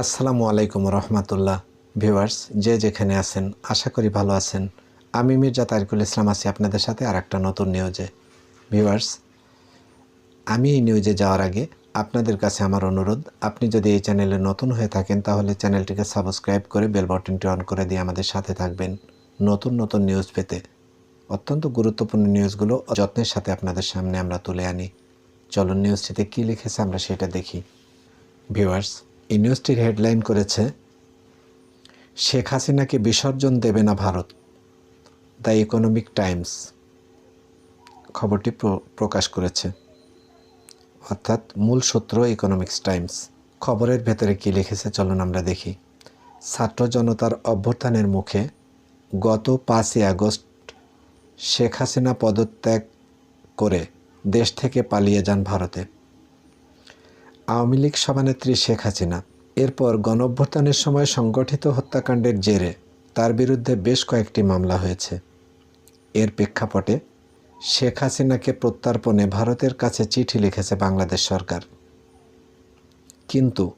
আসসালামু আলাইকুম রহমতুল্লাহ। ভিউয়ার্স, যে যেখানে আছেন, আশা করি ভালো আছেন। আমি মির্জা তারিকুল ইসলাম আছি আপনাদের সাথে আর একটা নতুন নিউজে। ভিউয়ার্স আমি এই নিউজে যাওয়ার আগে আপনাদের কাছে আমার অনুরোধ, আপনি যদি এই চ্যানেলে নতুন হয়ে থাকেন তাহলে চ্যানেলটিকে সাবস্ক্রাইব করে বেল বাটনটি অন করে দিয়ে আমাদের সাথে থাকবেন। নতুন নতুন নিউজ পেতে অত্যন্ত গুরুত্বপূর্ণ নিউজগুলো যত্নের সাথে আপনাদের সামনে আমরা তুলে আনি। চলুন নিউজটিতে কী লিখেছে আমরা সেটা দেখি। ভিউয়ার্স এই নিউজটির হেডলাইন করেছে, শেখ হাসিনাকে বিসর্জন দেবে না ভারত। The economic Times. খবরটি প্র- প্রকাশ করেছে। অর্থাৎ মূল সূত্র ইকোনমিক্স টাইমস খবরের ভেতরে কী লিখেছে চলুন আমরা দেখি। ছাত্র জনতার অভ্যর্থানের মুখে গত পাঁচই আগস্ট শেখ হাসিনা পদত্যাগ করে দেশ থেকে পালিয়ে যান ভারতে। আওয়ামী লীগ সভানেত্রী শেখ হাসিনা এরপর গণঅভ্যুত্থানের সময় সংগঠিত হত্যাকাণ্ডের জেরে তার বিরুদ্ধে বেশ কয়েকটি মামলা হয়েছে। এর প্রেক্ষাপটে শেখ হাসিনাকে প্রত্যর্পণে ভারতের কাছে চিঠি লিখেছে বাংলাদেশ সরকার। কিন্তু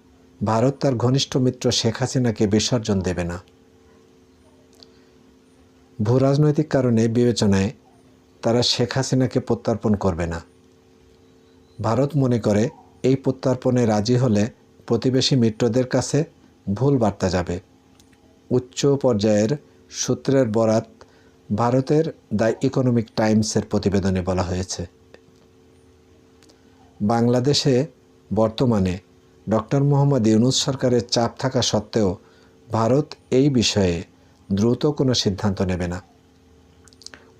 ভারত তার ঘনিষ্ঠ মিত্র শেখ হাসিনাকে বিসর্জন দেবে না। ভূ রাজনৈতিক কারণে বিবেচনায় তারা শেখ হাসিনাকে প্রত্যর্পণ করবে না। ভারত মনে করে এই প্রত্যর্পণে রাজি হলে প্রতিবেশী মিত্রদের কাছে ভুল বার্তা যাবে। উচ্চ পর্যায়ের সূত্রের বরাত ভারতের দ্য ইকোনমিক টাইমসের প্রতিবেদনে বলা হয়েছে। বাংলাদেশে বর্তমানে ডক্টর মোহাম্মদ ইউনুস সরকারের চাপ থাকা সত্ত্বেও ভারত এই বিষয়ে দ্রুত কোনো সিদ্ধান্ত নেবে না।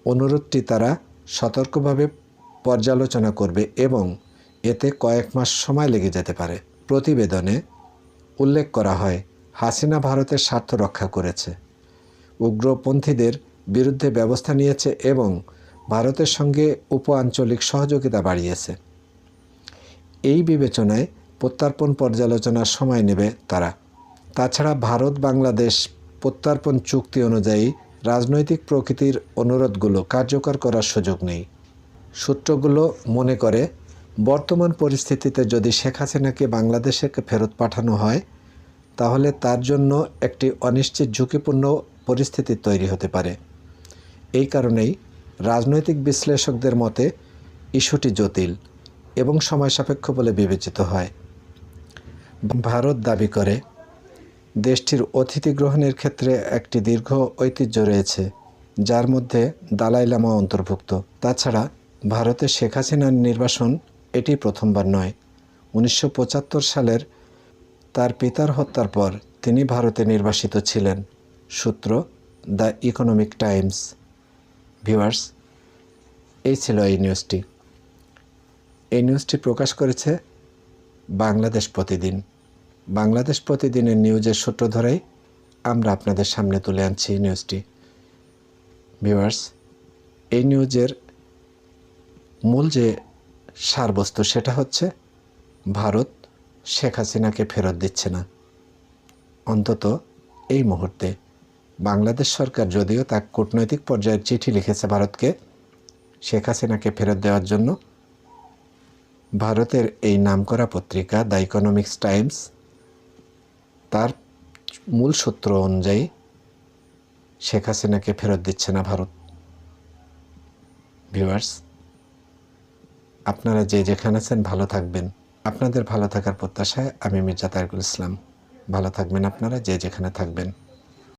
অনুরোধটি তারা সতর্কভাবে পর্যালোচনা করবে এবং এতে কয়েক মাস সময় লেগে যেতে পারে। প্রতিবেদনে উল্লেখ করা হয়, হাসিনা ভারতের স্বার্থ রক্ষা করেছে। উগ্রপন্থীদের বিরুদ্ধে ব্যবস্থা নিয়েছে এবং ভারতের সঙ্গে উপ আঞ্চলিক সহযোগিতা বাড়িয়েছে। এই বিবেচনায় প্রত্যর্পণ পর্যালোচনার সময় নেবে তারা। তাছাড়া ভারত বাংলাদেশ প্রত্যর্পণ চুক্তি অনুযায়ী রাজনৈতিক প্রকৃতির অনুরোধগুলো কার্যকর করার সুযোগ নেই। সূত্রগুলো মনে করে, বর্তমান পরিস্থিতিতে যদি শেখ হাসিনাকে বাংলাদেশে ফেরত পাঠানো হয়, তাহলে তার জন্য একটি অনিশ্চিত ঝুঁকিপূর্ণ পরিস্থিতি তৈরি হতে পারে। এই কারণেই রাজনৈতিক বিশ্লেষকদের মতে ইস্যুটি জটিল এবং সময় সাপেক্ষ বলে বিবেচিত হয়। ভারত দাবি করে, দেশটির অতিথি গ্রহণের ক্ষেত্রে একটি দীর্ঘ ঐতিহ্য রয়েছে, যার মধ্যে দালাই লামা অন্তর্ভুক্ত। তাছাড়া ভারতে শেখ হাসিনার নির্বাসন এটি প্রথমবার নয়। উনিশশো সালের তার পিতার হত্যার পর তিনি ভারতে নির্বাসিত ছিলেন, সূত্র দ্য ইকোনমিক টাইমস। ভিউয়ার্স, এই ছিল এই নিউজটি। এই নিউজটি প্রকাশ করেছে বাংলাদেশ প্রতিদিন। বাংলাদেশ প্রতিদিনের নিউজের সূত্র ধরেই আমরা আপনাদের সামনে তুলে আনছি এই নিউজটি। ভিউয়ার্স, এই নিউজের মূল যে সারবস্তু সেটা হচ্ছে ভারত শেখ হাসিনাকে ফেরত দিচ্ছে না। অন্তত এই মুহূর্তে। বাংলাদেশ সরকার যদিও তার কূটনৈতিক পর্যায়ের চিঠি লিখেছে ভারতকে, শেখ হাসিনাকে ফেরত দেওয়ার জন্য, ভারতের এই নামকরা পত্রিকা দ্য ইকোনমিক্স টাইমস তার মূল সূত্র অনুযায়ী শেখ হাসিনাকে ফেরত দিচ্ছে না ভারত। ভিউয়ার্স, আপনারা যে যেখানে আছেন ভালো থাকবেন। আপনাদের ভালো থাকার প্রত্যাশায় আমি মির্জা তারিকুল ইসলাম। ভালো থাকবেন আপনারা যে যেখানে থাকবেন।